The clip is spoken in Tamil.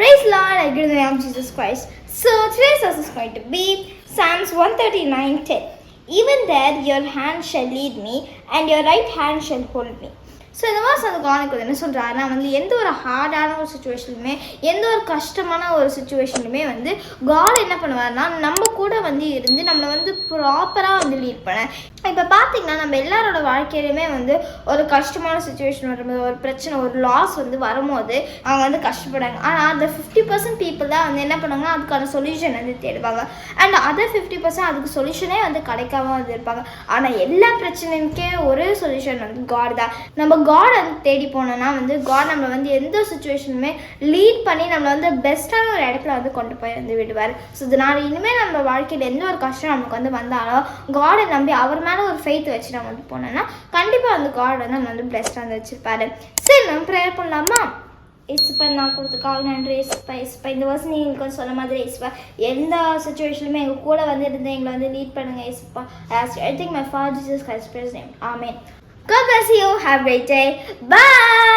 Praise Lord, I give the name of Jesus Christ. So today's verse is going to be Psalms 139:10. Even there your hand shall lead me, and your right hand shall hold me. So இந்த மாதிரி அந்த கவனிக்கிறது என்ன சொல்கிறாருன்னா வந்து எந்த ஒரு ஹார்டான ஒரு சுச்சுவேஷன்லையுமே எந்த ஒரு கஷ்டமான ஒரு சுச்சுவேஷனுமே வந்து காட் என்ன பண்ணுவார்னா நம்ம கூட வந்து இருந்து நம்மளை வந்து ப்ராப்பராக வந்து லீட் பண்ண. இப்போ பார்த்தீங்கன்னா நம்ம எல்லாரோட வாழ்க்கையிலுமே வந்து ஒரு கஷ்டமான சுச்சுவேஷன் வரும்போது ஒரு பிரச்சனை ஒரு லாஸ் வந்து வரும்போது அவங்க வந்து கஷ்டப்படுறாங்க ஆனால் அந்த ஃபிஃப்டி பர்சன்ட் பீப்புள் தான் வந்து என்ன பண்ணுவாங்க அதுக்கான சொல்யூஷன் வந்து தேடுவாங்க. அண்ட் அதர் ஃபிஃப்டி பர்சன்ட் அதுக்கு சொல்யூஷனே வந்து கிடைக்காம வந்து இருப்பாங்க. ஆனால் எல்லா பிரச்சனைக்கே ஒரே சொல்யூஷன் வந்து காட் தான். நம்ம காட் தேடி போனோம்னா வந்து காட் நம்மளை வந்து எந்த சுச்சுவேஷனுமே லீட் பண்ணி நம்மளை வந்து பெஸ்ட்டான ஒரு இடத்துல வந்து கொண்டு போய் வந்து விடுவார். ஸோ இதனால் இனிமேல் நம்ம வாழ்க்கையில் எந்த ஒரு கஷ்டம் நமக்கு வந்து வந்தாலும் காடை நம்பி அவர் மேலே ஒரு ஃபெய்த் வச்சு நம்ம வந்து போனோம்னா கண்டிப்பாக வந்து காட் வந்து நம்ம வந்து பெஸ்ட்டாக வந்து வச்சுருப்பாரு. சரி நம்ம ப்ரேயர் பண்ணலாமா? ஏசுப்பா நான் கொடுத்துக்காக நன்றி இசுப்பா இசுப்பா இந்த வருஷம் நீங்கள் வந்து சொன்ன மாதிரி இசுப்பா எந்த சுச்சுவேஷன்லையுமே எங்கள் கூட வந்து இருந்து எங்களை வந்து லீட் பண்ணுங்க இசுப்பா as I think my for Jesus Christ precious name amen God bless you. Have a great day. Bye.